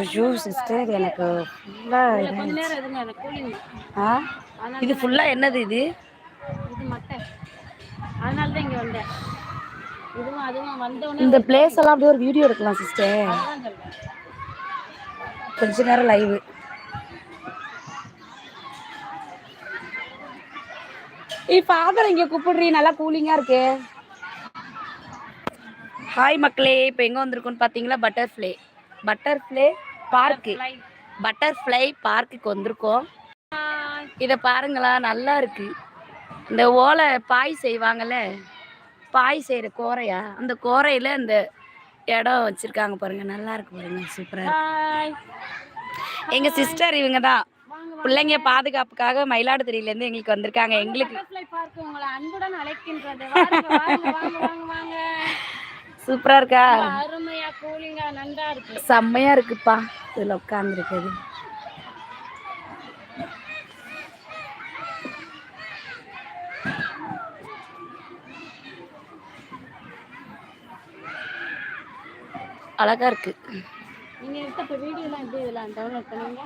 ஐயோ சிஸ்டர் எனக்கு ஃபுல்லாக ஆ? இது ஃபுல்லாக என்னது இது? இது மட்டை. அதனால தான் இங்கே வந்தேன். இதுவும் அதுவும் வந்தோடனே இந்த பிளேஸ் எல்லாம் அப்படியே ஒரு வீடியோ எடுக்கலாம் சிஸ்டர் கொஞ்ச நேரம் லைவ் ஏய் ஃபாதர் இங்க கூப்பிடுறீ நல்லா கூலிங்கா இருக்கு. ஹாய் மக்களே இப்போ எங்க வந்திருக்கோம்னு பாத்தீங்களா? பட்டர்ஃப்ளை பட்டர்ஃப்ளை பார்க்கு பட்டர்ஃப்ளை பார்க்குக்கு வந்திருக்கோம். இதை பாருங்களா நல்லா இருக்கு. இந்த ஓலை பாய் செய்வாங்கல்ல? பாய் செய்கிற கோரையா? அந்த கோரையில் இந்த இடம் வச்சிருக்காங்க பாருங்க. நல்லா இருக்கு பாருங்க. சூப்பரா இருக்கு. ஹாய் எங்க சிஸ்டர் இவங்க தான். பிள்ளைங்க பாதுகாப்புக்காக மயிலாடுதுறையில இருந்து எங்களுக்கு வந்திருக்காங்க. எங்களுக்கு சூப்பரா இருக்கா? அருமையா கூலிங்கா நன்றா இருக்கு. செம்மையா இருக்குப்பா. இதுல உட்கார்ந்து இருக்குது அழகா இருக்கு. நீங்க எடுத்த வீடியோலாம் எப்படி இதெல்லாம் டவுன்லோட் பண்ணீங்க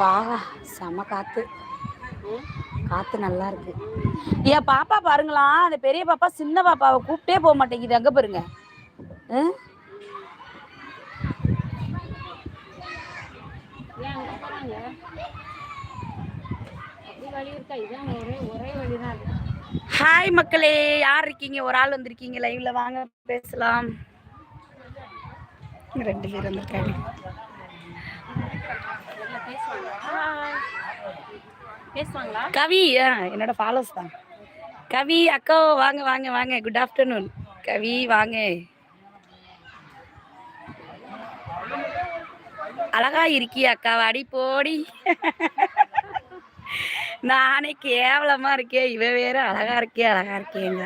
ஷாகா செம காத்து. காத்து நல்லா இருக்கு. ஏன் பாப்பா பாருங்களா அந்த பெரிய பாப்பா சின்ன பாப்பாவை கூப்பிட்டே போக மாட்டேங்குது. அங்க பாருங்க. ஹாய் மக்களே யார் இருக்கீங்க? ஒரு ஆள் வந்திருக்கீங்க. லைவ்ல வாங்க பேசலாம். ரெண்டு பேர் வந்திருக்காங்க. பேசுவாங்களா? கவி ஆ, என்னோட ஃபாலோஸ் தான். கவி அக்கா வாங்க வாங்க வாங்க. குட் ஆஃப்டர்நூன் கவி வாங்க. அழகா இருக்கிய அக்கா. அடி போடி. நானே கேவலமா இருக்கேன் இவ வேற அழகா இருக்கே அழகா இருக்கேங்க.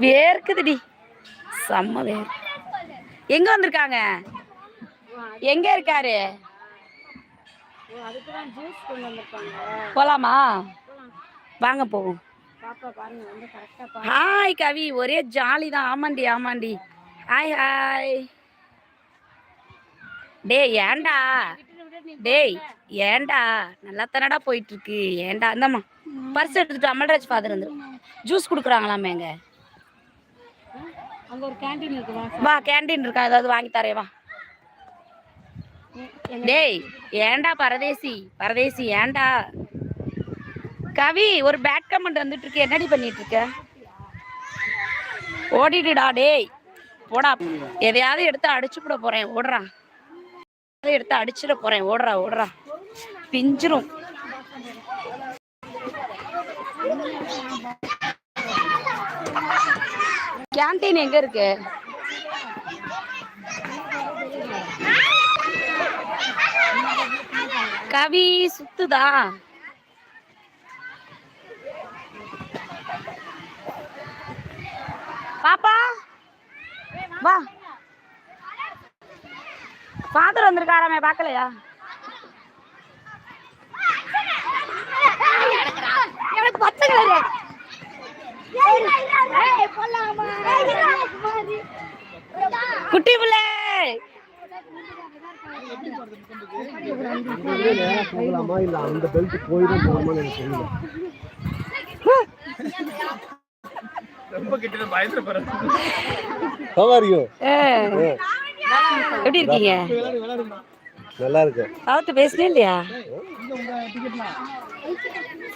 வேர்க்குதுடி. செம்ம வேர். எங்க வந்திருக்காங்க? எங்க இருக்காரு? போலாமா? வாங்க போவோம். ஹாய் கவி. ஒரே ஜாலி தான். ஆமாண்டி ஆமாண்டி. ஹாய் ஹாய் டேய் ஏன்டா? டேய் ஏன்டா? நல்லா தானடா போயிட்டு இருக்கு ஏன்டா? இந்தாம்மா பர்ஸ் எடுத்துட்டு அமல்ராஜ் ஃபாதர் வந்து ஜூஸ் கொடுக்குறாங்களாமே எங்க வா கேண்டீன் இருக்கா? ஏதாவது வாங்கி தரேன் வா. டேய் ஏன்டா பரதேசி? பரதேசி ஏன்டா? கவி ஒரு பேட் கமெண்ட் வந்துட்டு இருக்கு என்னடி பண்ணிட்டு இருக்க ஓடிடுடா டேய். போடா. எதையாவது எடுத்து அடிச்சு போட போறேன். ஓடுறா. எதையாவது எடுத்து அடிச்சிட போறேன். ஓடுறா ஓடுறா. பிஞ்சிரும். கேண்டீன் எங்க இருக்கு? கவி சுத்துதா? பாப்பா வா. ஃபாதர் வந்திருக்காராமே பார்க்கலையா எனக்கு கலரு. குட்டி பிள்ளை. போகலாமா இல்ல அந்த பெல்ட் போயிடும் போகலாமான்னு எனக்கு தெரியல are you? ஏ, எப்படி இருக்கீங்க? நல்லா இருக்கு. அவர்கிட்ட பேசினே இல்லையா?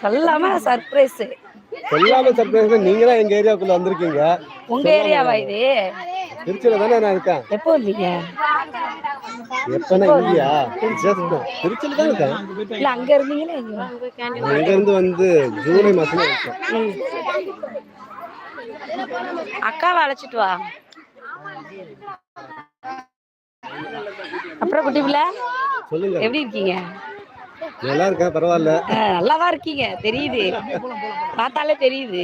சொல்லாம சர்ப்ரைஸ் சொல்லாம சர்ப்ரைஸ் நீங்க தான் எங்க ஏரியாவுக்குள்ள வந்திருக்கீங்க. உங்க ஏரியாவா இது? திருச்சியில தானே நான் இருக்கேன். எப்போ வந்தீங்க? எப்பனா Just திருச்சியில தான் இருக்கேன். இல்ல அங்க இருந்தீங்களா அங்க இருந்து வந்து ஜூலை மாசம். அக்காவை அழைச்சிட்டு வா. அப்புறம் குட்டி பிள்ளை? சொல்லுங்க. எப்படி இருக்கீங்க? நல்லா இருக்கா பரவாயில்ல. ஆ, நல்லாவா இருக்கீங்க? தெரியுது. பார்த்தாலே தெரியுது.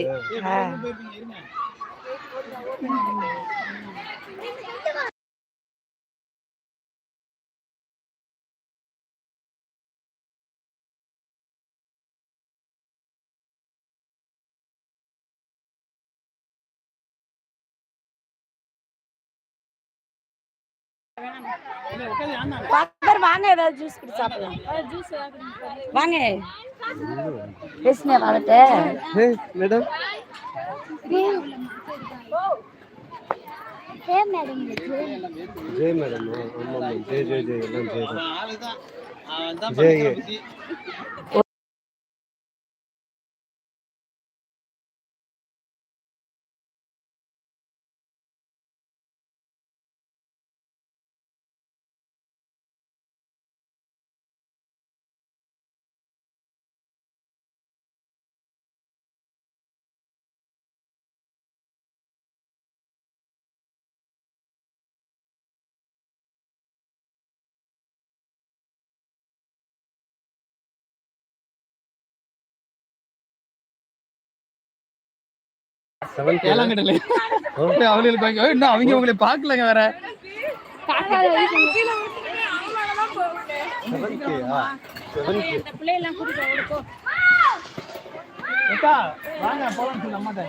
ஃபாதர் வாங்க ஏதாவது ஜூஸ் குடி சாப்பிடலாம். வாங்க. பேசுனே வாழட்ட ஹே மேடம். ஜெய் மேடம். ஆமா ஆமா ஜெய் ஜெய் ஜெய் எல்லாம் ஜெய். ஜெய் செவன் ஏழாங்கடல அவங்களுக்கு பாக்க- இன்னும் அவங்க உங்களை பார்க்கலங்க வேற. வாங்க போலாம் சொல்லு அம்மாட்ட.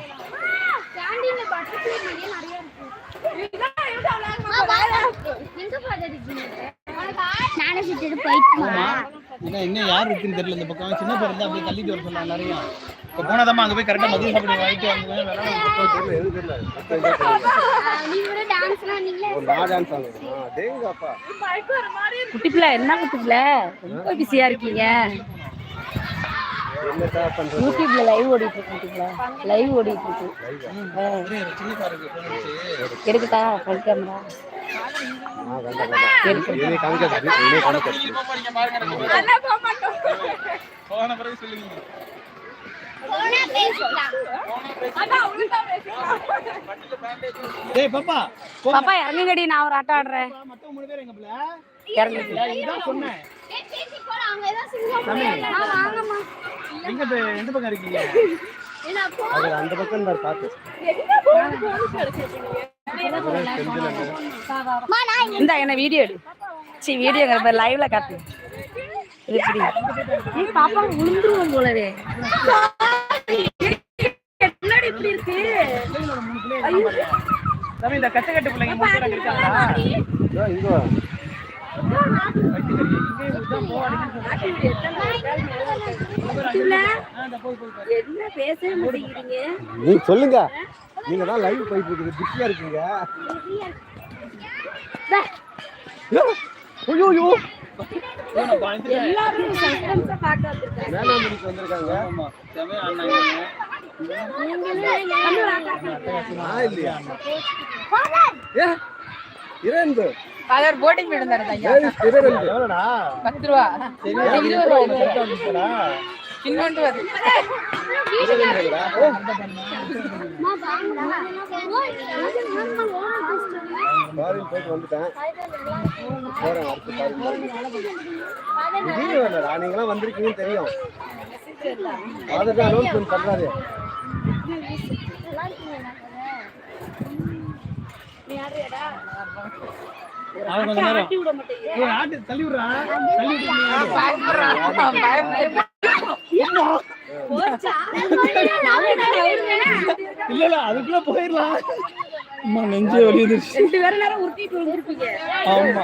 நிறைய இருக்கு. எங்க பாத்துருக்கீங்க நானே சுத்திட்டு போயிட்டு இன்னும் இன்னும் யார் இருக்குன்னு தெரியல இந்த பக்கம். சின்ன பேர் இருந்தா அப்படியே தள்ளிட்டு வர சொல்லலாம் எல்லாரையும் இப்போ போனாதாம்மா அங்க போய் கரெக்டா மதியம் சாப்பிட்டு வாங்கிட்டு வந்து குட்டி பிள்ளை என்ன குட்டி பிள்ளை? ரொம்ப பிஸியா இருக்கீங்க. யூடியூப்ல லைவ் ஓடிட்டு இருக்கு குட்டி பிள்ளை. லைவ் ஓடிட்டு இருக்கு. ஆ. சின்ன காருக்கு போன் வச்சு எடுக்குதா ஃபுல் கேமரா பாப்பா போ பாப்பா இறங்குங்கடி நான் ஒரு ஆட்டம் ஆடுறேன். எங்க எந்த பக்கம் இருக்கீங்க? அது அந்த பக்கம் மா நான் இந்த என்ன வீடியோ எடு. சி வீடியோ லைவ்ல காட்டு. இது இப்படி பாப்பா விழுந்துருவோம் போலவே. என்னடி இப்படி இருக்கு? தம்பி இந்த கச்ச கட்டு பிள்ளைங்க மூணு பேர். இருக்காங்களா நீ சொல்லுங்க. நீங்க தான் லைவ் போயிட்டு இருக்குது. பிஸியா இருக்கீங்க. ஐயோ எல்லாரும் சஸ்பென்ஸா பார்க்க வந்திருக்காங்க. ஆமா இல்லையா? ஏ ஃபாதர் போட்டிங் ஐயா. இரண்டு எவ்வளோடா? பத்து ரூபா. இருபது ரூபா இன்னொன்று வருது. போயிட்டு நீங்களாம் வந்திருக்கீங்கன்னு தெரியும். அதுக்கு அனௌன்ஸ்மெண்ட் பண்றாரு அவன் கொஞ்ச நேரம். இவன் ஆட்டு தள்ளி விடுறான் தள்ளி விட்டு இல்ல இல்ல அதுக்குள்ள போயிடலாம். அம்மா நெஞ்சே வலியுதுச்சு ரெண்டு பேரும் நேரம் உருட்டிட்டு விழுந்திருப்பீங்க ஆமா.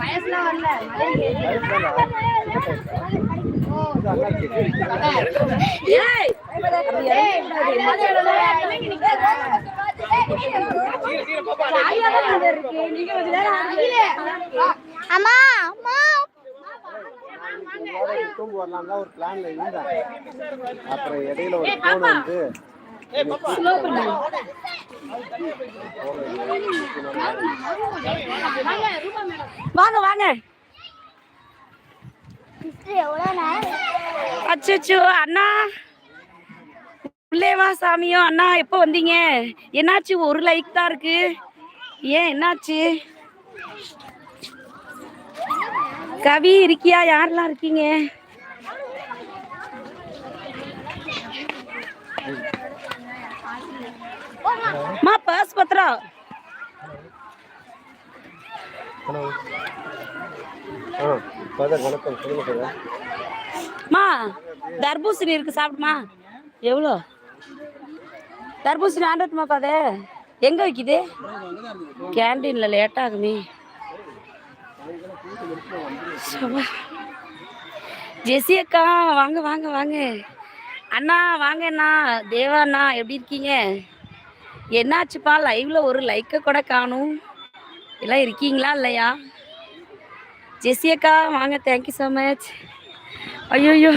வயசுலாம் வரல. அம்மா அம்மா. உங்களோட தூங்க வரலாம் தான் ஒரு பிளான்ல இருந்தேன் அப்புறம் இடையில ஒரு போன் வந்து வாங்க வாங்க. அச்சோ அண்ணா. உள்ளேவா சாமியோ. அண்ணா எப்போ வந்தீங்க? என்னாச்சு? ஒரு லைக் தான் இருக்கு. ஏன் என்னாச்சு? கவி இருக்கியா? யாரெல்லாம் இருக்கீங்க? மா பர்ஸ் பத்திரம் மா தர்பூசணி இருக்கு சாப்பிடுமா? எவ்வளோ? தர்பூசணி ஆண்டட்டுமா பாதே எங்கே வைக்குது? கேன்டீனில் லேட் ஆகுமே. ஜெசி அக்கா வாங்க வாங்க வாங்க. அண்ணா வாங்க அண்ணா. தேவா அண்ணா எப்படி இருக்கீங்க? என்னாச்சுப்பா லைவ்ல ஒரு லைக்கை கூட காணும். எல்லாம் இருக்கீங்களா இல்லையா? ஜெசி அக்கா வாங்க தேங்க்யூ ஸோ மச் ஐயோ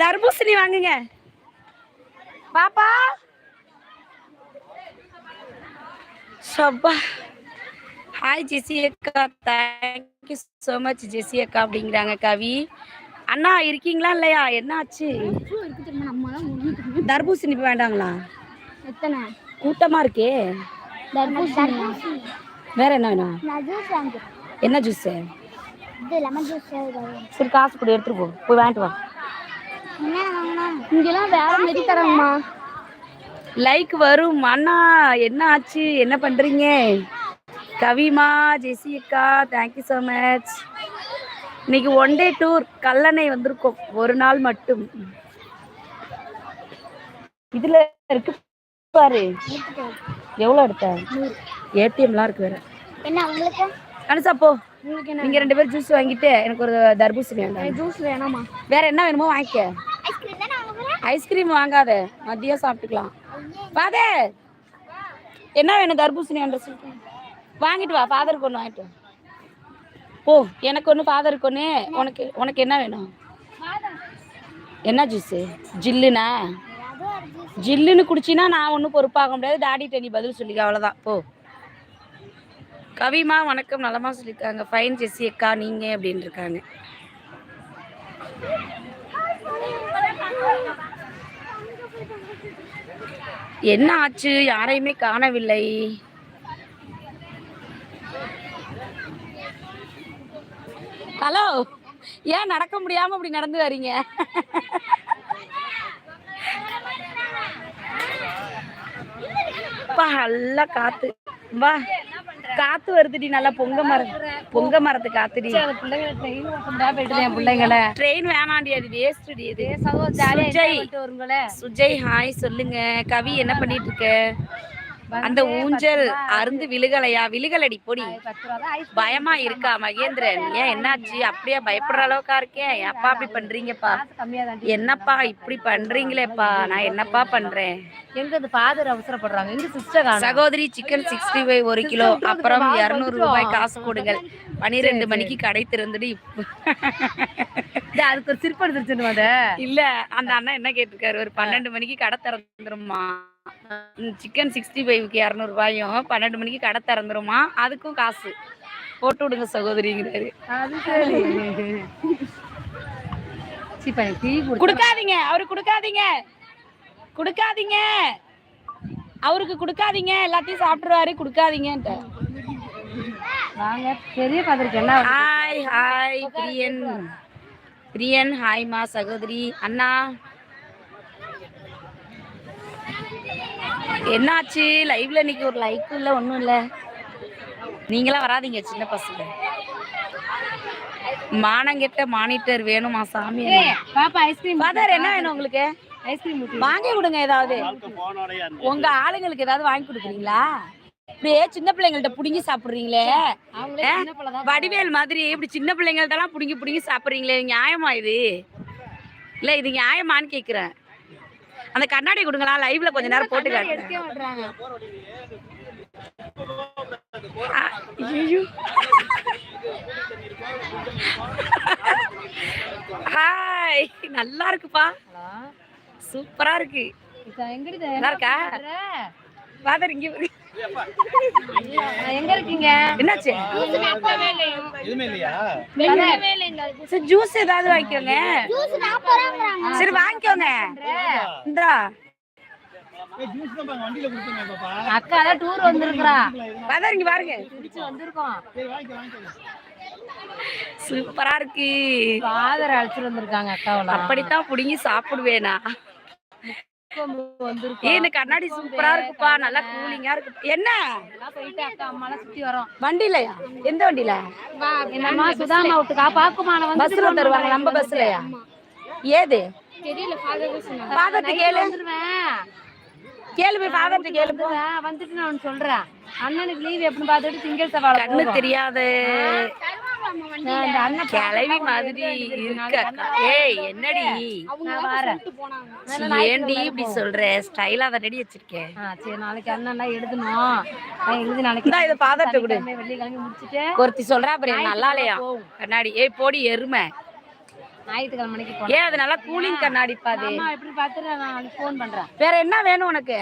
தர்பூசணி வாங்குங்க. பாப்பா. சப்பா. ஹாய் ஜெசி அக்கா. தேங்க்யூ ஸோ மச் ஜெசி அக்கா அப்படிங்கிறாங்க கவி. அண்ணா இருக்கீங்களா இல்லையா? தான் முடிஞ்சிட்டு தர்பூசணி வேண்டாங்களா? எத்தனை? கூட்டமா இருக்கே. வேற என்ன வேணும்? என்ன ஜூஸ் இது லெமன் ஜூஸ் சரி காசு கொடு எடுத்துட்டு போ. போய் வாங்கிட்டு வா. இங்கெல்லாம் வேற மாரி தரங்கம்மா லைக் வரும். அண்ணா என்ன ஆச்சு? என்ன பண்றீங்க? கவிமா ஜெசி அக்கா தேங்க்யூ ஸோ மச் இன்னைக்கு ஒன் டே டூர் கல்லணை வந்திருக்கோம். ஒரு நாள் மட்டும். இதுல இருக்கு பாரு. எவ்வளோ எடுத்த ஏடிஎம்லாம் இருக்கு வேற. என்ன உங்களுக்கு? அனுசா போ. உங்களுக்கு என்ன? நீங்க ரெண்டு பேரும் ஜூஸ் வாங்கிட்டு எனக்கு ஒரு தர்பூசணி வேண்டாம். ஜூஸ் வேணாமா? வேற என்ன வேணுமோ வாங்கிக்க. ஐஸ்கிரீம் வாங்காத. மதியம் சாப்பிட்டுக்கலாம். பாதே என்ன வேணும் தர்பூசணி என்ற சொல்லிட்டு வாங்கிட்டு வா ஃபாதருக்கு ஒன்று வாங்கிட்டு வா. ஓ எனக்கு ஒன்று ஃபாதருக்கு ஒன்று உனக்கு உனக்கு என்ன வேணும்? என்ன ஜூஸு ஜில்லுனா ஜில்லுன்னு குடிச்சினா நான் ஒன்றும் பொறுப்பாக முடியாது. டாடிட்ட நீ பதில் சொல்லிக்க அவ்வளோதான் போ. கவிமா வணக்கம். நலமா சொல்லியிருக்காங்க ஃபைன் ஜெஸ்ஸி அக்கா நீங்கள் அப்படின்னு இருக்காங்க. என்ன ஆச்சு? யாரையுமே காணவில்லை. ஹலோ ஏன் நடக்க முடியாம இப்படி நடந்து வரீங்க? அப்பா, நல்லா காத்து. வா. காத்து வருதுடி நல்லா பொங்க மரம் பொங்க மரத்து காத்துடி. என் பிள்ளைங்களை. ட்ரெயின் வேணாண்டி அது வேஸ்ட்டி இது. சுஜய். சுஜய் ஹாய் சொல்லுங்க. கவி என்ன பண்ணிட்டு இருக்க? அந்த ஊஞ்சல் அருந்து விழுகலையா? விழுகலடி பொடி. பயமா இருக்கா மகேந்திரன்? ஏன் என்னாச்சு? அப்படியே பயப்படுற அளவுக்கா இருக்கேன் ஏப்பா அப்படி பண்றீங்கப்பா? என்னப்பா இப்படி பண்றீங்களேப்பா? நான் என்னப்பா பண்றேன்? எங்க இது ஃபாதர் அவசரப்படுறாங்க? எங்க சிஸ்டர் சகோதரி சிக்கன் சிக்ஸ்டி ஃபைவ் ஒரு கிலோ. அப்புறம் இருநூறு ரூபாய் காசு கொடுங்கள். பனிரெண்டு மணிக்கு கடை திறந்துட்டு இப்ப- அதுக்கு ஒரு சிரிப்பு எடுத்துருச்சு அத? இல்ல அந்த அண்ணா என்ன கேட்டிருக்காரு? ஒரு பன்னெண்டு மணிக்கு கடை திறந்துருமா? சிக்கன் சிக்ஸ்டி ஃபைவ்க்கு இரநூறு ரூபாயும் பன்னெண்டு மணிக்கு கடை திறந்துருமா? அதுக்கும் காசு. போட்டு விடுங்க சகோதரிங்கிறாரு. கொடுக்காதீங்க அவருக்கு கொடுக்காதீங்க. கொடுக்காதீங்க. அவருக்கு கொடுக்காதீங்க எல்லாத்தையும் சாப்பிட்டுருவாரு கொடுக்காதீங்கன்ட்டு. வாங்க பெரிய என்ன ஹாய் ஹாய் பிரியன். பிரியன் ஹாய்மா சகோதரி அண்ணா. என்னாச்சு? லைவ்ல இன்னைக்கு ஒரு லைக் இல்ல ஒண்ணும் இல்ல. நீங்களாம் வராதீங்க சின்ன பசங்க. மானங்கெட்ட மானிட்டர் வேணுமா சாமி. பாப்பா ஐஸ்கிரீம் ஃபாதர் என்ன வேணும் உங்களுக்கு? ஐஸ்கிரீம் வாங்கி கொடுங்க ஏதாவது. உங்க ஆளுங்களுக்கு ஏதாவது வாங்கி கொடுக்குறீங்களா? இப்படியே சின்ன பிள்ளைங்கள்ட்ட புடுங்கி சாப்பிடுறீங்களே? வடிவேல் மாதிரி இப்படி சின்ன பிள்ளைங்கள்ட்டலாம் புடுங்கி புடுங்கி சாப்பிட்றீங்களே நியாயமா இது? இல்லை இது நியாயமான்னு கேட்குறேன் அந்த கண்ணாடி கொடுங்களா லைவ்ல கொஞ்ச நேரம் போட்டு. ஹாய் நல்லா இருக்குப்பா. சூப்பரா இருக்கு. நல்லா இருக்கா? ஃபாதர் இங்க. எங்க இருக்கீங்க? என்னாச்சு? சரி ஜூஸ் ஏதாவது வாங்கிக்கோங்க. சரி வாங்கிக்கோங்க. இந்தா. அக்கா தான் டூர் வந்திருக்கிறா. ஃபாதர் இங்க பாருங்க. குடிச்சு வந்திருக்கோம். சரி வாங்கிக்க வாங்கிக்க. சூப்பரா இருக்கு. ஃபாதர் அழைச்சிட்டு வந்திருக்காங்க அக்காவெல்லாம். அப்படித்தான் புடுங்கி சாப்பிடுவேனா? இந்த கண்ணாடி சூப்பரா இருக்குப்பா. நல்லா கூலிங்கா இருக்கு. என்ன? வண்டிலயா எந்த வண்டியில? சுதாமா விட்டுக்கா? பாக்குமா நான் வந்து பஸ்ல தருவாங்க நம்ம பஸ்லயா ஏது? ஃபாதர்ட்ட கேளு. கேளு போய் ஃபாதர்ட்ட கேளு வந்துட்டு நான் சொல்றேன். அண்ணனுக்கு லீவ் எப்படின்னு பார்த்துட்டு திங்கள் செவ்வாழை கண்ணு தெரியாது. கிளவி மாதிரி இருக்க? ஏய் என்னடி? ஏன்டி இப்படி சொல்ற? ஸ்டைலா ரெடி வச்சிருக்கேன். சரி நாளைக்கு அண்ணன்லாம் எழுதணும். நான் எழுதி நாளைக்கு இதை ஃபாதர்ட்ட கொடு. வெள்ளிக்கிழமை முடிச்சுட்டு ஒருத்தி சொல்றா அப்புறம் நல்லா இல்லையா கண்ணாடி. ஏய் போடி எருமை. ஞாயிற்றுக்கிழமை மணிக்கு போனேன் ஏன் அது நல்லா கூலிங் கண்ணாடிப்பா அது. அம்மா எப்படி பார்த்துட்டு நான் ஃபோன் பண்றேன். வேற என்ன வேணும் உனக்கு?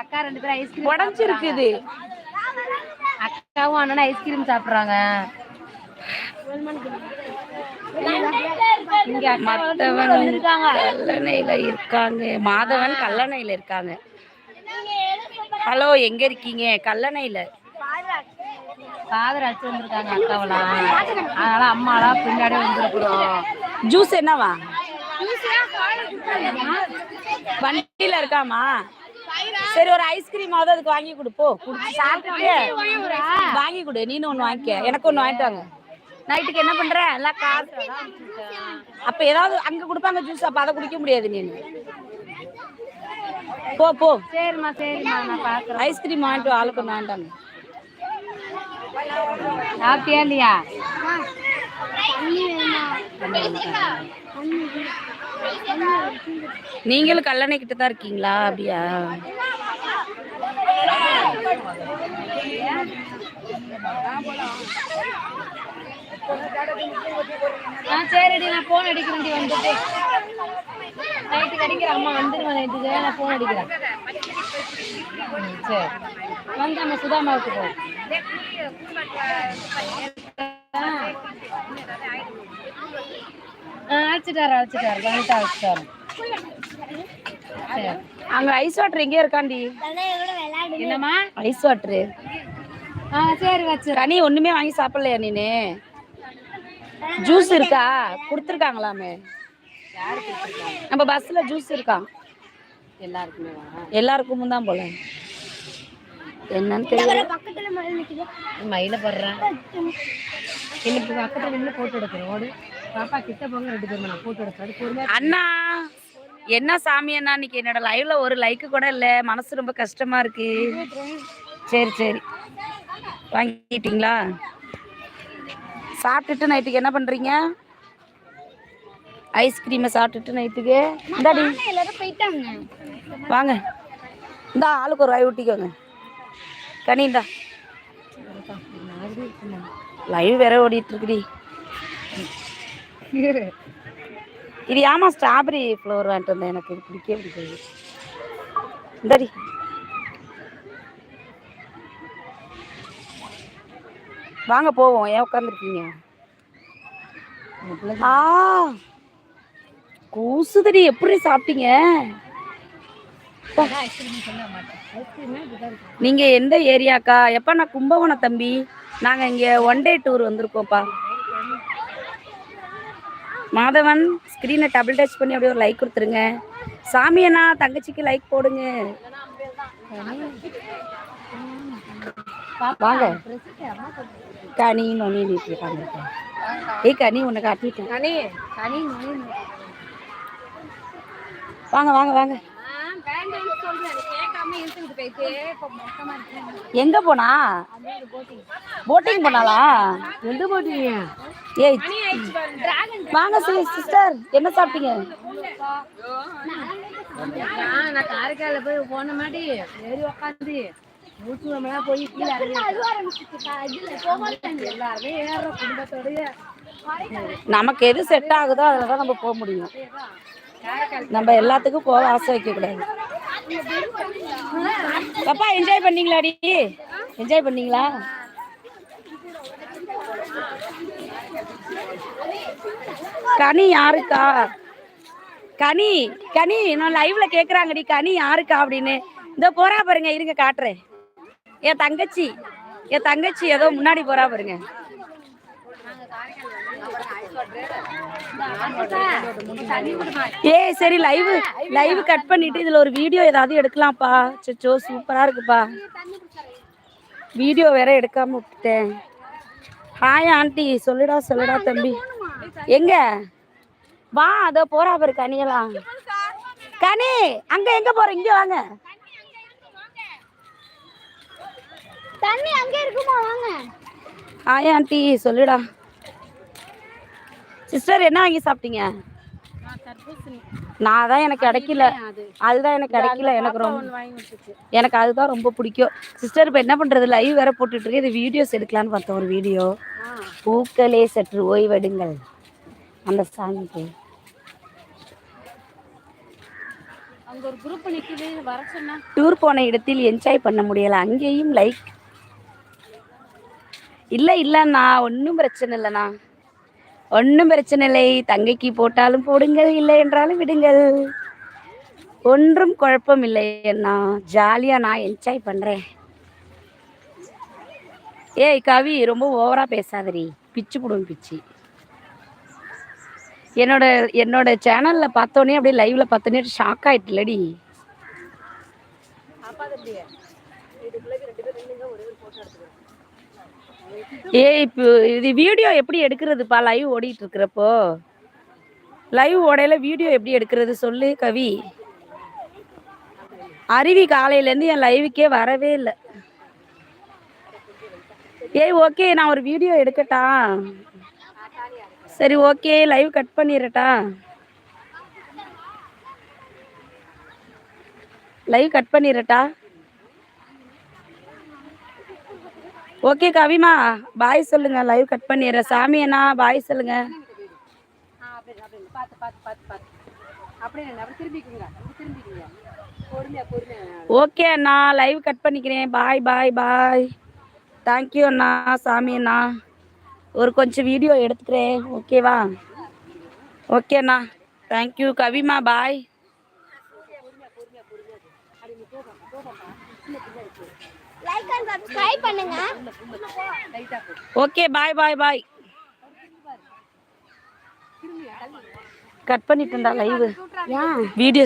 அக்கா ரெண்டு பேரும் ஐஸ்கிரீம் உடைஞ்சிருக்குது. அக்காவும் அண்ணனும் ஐஸ்கிரீம் சாப்பிடுறாங்க. வந்திருக்காங்க கல்லணையில இருக்காங்க. மாதவன் கல்லணையில இருக்காங்க. ஹலோ எங்க இருக்கீங்க? கல்லணையில. காதர் அடிச்சு வந்திருக்காங்க அக்காவெல்லாம். அதனால அம்மாலாம் பின்னாடியே வந்திருக்கிறோம். ஜூஸ் என்னவா? வண்டியில இருக்காமா சரி ஒரு ஐஸ்கிரீமாவது அதுக்கு வாங்கி கொடு போ. குடிச்சு சாப்பிட்டுட்டு வாங்கி கொடு. நீனு ஒண்ணு வாங்கிக்க. எனக்கு ஒண்ணு வாங்கிட்டு வாங்க. நைட்டுக்கு என்ன பண்ற? எல்லாம் காசு அப்ப ஏதாவது அங்க கொடுப்பாங்க ஜூஸ் அப்ப அதை குடிக்க முடியாது நீனு. போ போ. சரிம்மா சரிம்மா நான் பாக்குறேன். ஐஸ்கிரீம் வாங்கிட்டு ஆளுக்கு வாங்கிட்டாங்க சாப்பிட்டியா இல்லையா? நீங்களும் கல்லணை கிட்ட தான் இருக்கீங்களா அப்படியா ஆ சரிடி நான் ஃபோன் அடிக்கிறேன்டி வந்துட்டு. நைட்டுக்கு அடிக்கிறேன் அம்மா வந்துடுவேன் நைட்டுக்கு. நான் ஃபோன் அடிக்கிறேன். சரி. வந்து நம்ம சுதாமாவுக்கு போ அழைச்சிட்டாரு அழைச்சிட்டாரு கணிதா அழைச்சிட்டாரு அங்க ஐஸ் வாட்டர் எங்கேயோ இருக்காண்டி. என்னம்மா? ஐஸ் வாட்டர் ஆ சரி வச்சு. கனி ஒண்ணுமே வாங்கி சாப்பிடலையா நீனு? ஜூஸ் இருக்கா? கொடுத்துருக்காங்களாமே. நம்ம பஸ்ல ஜூஸ் இருக்கா? எல்லாருக்குமே எல்லாருக்கும் தான் போல. என்னன்னு தெரியல. மயில போடுறேன் இன்னைக்கு பக்கத்துல நின்று போட்டோ எடுக்கிறோம் ஓடு. பாப்பா கிட்ட போங்க ரெண்டு பேரும் நான் போட்டோ எடுக்கிறேன் பொறுமையா அண்ணா என்ன சாமி அண்ணா இன்னைக்கு? என்னோட லைவ்ல ஒரு லைக் கூட இல்ல. மனசு ரொம்ப கஷ்டமா இருக்கு. சரி சரி. வாங்கிட்டீங்களா? சாப்பிட்டுட்டு நைட்டுக்கு என்ன பண்றீங்க? ஐஸ்கிரீமை சாப்பிட்டுட்டு நைட்டுக்கு. இந்தாடி. எல்லாரும் போயிட்டாங்க வாங்க. இந்தா ஆளுக்கு ஒரு வாய் ஊட்டிக்கோங்க. கனிந்தா லைவ் வேற ஓடிட்டு இருக்குடி இது ஏமா ஸ்ட்ராபெரி ஃப்ளவர் வாங்கிட்டு வந்தேன். எனக்கு இது பிடிக்கவே பிடிக்காது. இந்தாடி. வாங்க போவோம். ஏன் உட்காந்துருக்கீங்க ஆ. கூசுதடி எப்படி சாப்பிட்டீங்க? நீங்க எந்த ஏரியாக்கா? எப்ப நான் கும்பகோணம் தம்பி. நாங்க இங்க ஒன் டே டூர் வந்திருக்கோம்ப்பா. மாதவன் ஸ்க்ரீனை டபுள் டச் பண்ணி அப்படியே ஒரு லைக் கொடுத்துருங்க. சாமி அண்ணா தங்கச்சிக்கு லைக் போடுங்க. வாங்க. கனி நொனி இருக்காங்க ஏய் கனி உன்னை கனி வாங்க வாங்க வாங்க. எங்க போனா? போட்டிங் போனாளா? எந்த போட்டீங்க ஏய் வாங்க சிஸ்டர் என்ன சாப்பிட்டீங்க? நான் நான் காரைக்கால போய் போன மாட்டி ஏறி உக்காந்து நம்மளா போய் கீழே இறங்கி எல்லாருமே ஏறுற குடும்பத்தோடய நமக்கு எது செட் ஆகுதோ அதில் தான் நம்ம போக முடியும். நம்ம எல்லாத்துக்கும் போக ஆசை வைக்க அப்பா பாப்பா என்ஜாய் பண்ணீங்களாடி? என்ஜாய் பண்ணீங்களா? கனி யாருக்கா? கனி கனி நான் லைவ்ல கேக்குறாங்கடி. கனி யாருக்கா அப்படின்னு. இந்த போறா பாருங்க இருங்க காட்டுறேன். என் தங்கச்சி என் தங்கச்சி ஏதோ முன்னாடி போறா பாருங்க. ஏய் சரி லைவ் லைவ் கட் பண்ணிட்டு இதுல ஒரு வீடியோ ஏதாவது எடுக்கலாம்ப்பா. சச்சோ சூப்பரா இருக்குப்பா. வீடியோ வேற எடுக்காம விட்டுட்டேன். ஹாய் ஆண்டி சொல்லுடா சொல்லுடா தம்பி. எங்க? வா அதோ போறா பாரு கனியெல்லாம் கனி அங்க எங்க போற? இங்க வாங்க. தண்ணி அங்கே இருக்குமா? வாங்க. ஹாய் ஆண்டி சொல்லுடா. சிஸ்டர் என்ன வாங்கி சாப்பிட்டீங்க? நான் தான் எனக்கு கிடைக்கல. அதுதான் எனக்கு கிடைக்கல. எனக்கு ரொம்ப எனக்கு அதுதான் ரொம்ப பிடிக்கும். சிஸ்டர் இப்போ என்ன பண்றது? லைவ் வேற போட்டுட்டு இருக்கு. இது வீடியோஸ் எடுக்கலான்னு பார்த்தோம் ஒரு வீடியோ பூக்களே சற்று ஓய்வெடுங்கள். அந்த சாமிக்கு டூர் போன இடத்தில் என்ஜாய் பண்ண முடியல. அங்கேயும் லைக் இல்லை இல்லைண்ணா. ஒன்றும் பிரச்சனை இல்லைண்ணா. ஒன்றும் பிரச்சனை இல்லை. தங்கைக்கு போட்டாலும் போடுங்கள் இல்லை என்றாலும் விடுங்கள். ஒன்றும் குழப்பம் இல்லை அண்ணா. ஜாலியாக நான் என்ஜாய் பண்ணுறேன் ஏய் கவி ரொம்ப ஓவராக பேசாதடி. பிச்சு கொடுங்க பிச்சு. என்னோட என்னோட சேனலில் பார்த்தோன்னே அப்படியே லைவில் பார்த்தோன்னே ஷாக் ஆயிட்டுலடி. ஏய் இப்போ இது வீடியோ எப்படி எடுக்கிறதுப்பா? லைவ் ஓடிட்டு இருக்கிறப்போ லைவ் ஓடையில வீடியோ எப்படி எடுக்கிறது சொல்லு கவி. அருவி காலையிலேருந்து என் லைவுக்கே வரவே இல்லை. ஏய் ஓகே நான் ஒரு வீடியோ எடுக்கட்டா? சரி ஓகே லைவ் கட் பண்ணிடட்டா லைவ் கட் பண்ணிடட்டா ஓகே கவிமா. பாய் சொல்லுங்க. லைவ் கட் பண்ணிடுறேன். சாமி அண்ணா பாய் சொல்லுங்க. ஓகே அண்ணா. லைவ் கட் பண்ணிக்கிறேன். பாய் பாய் பாய் தேங்க்யூ அண்ணா சாமி அண்ணா. ஒரு கொஞ்சம் வீடியோ எடுத்துக்கிறேன். ஓகேவா ஓகே அண்ணா. தேங்க்யூ கவிமா. பாய் லைக் அண்ட் சப்ஸ்கிரைப் பண்ணுங்க. Okay bye bye bye cut பண்ணிட்டேன்டா live video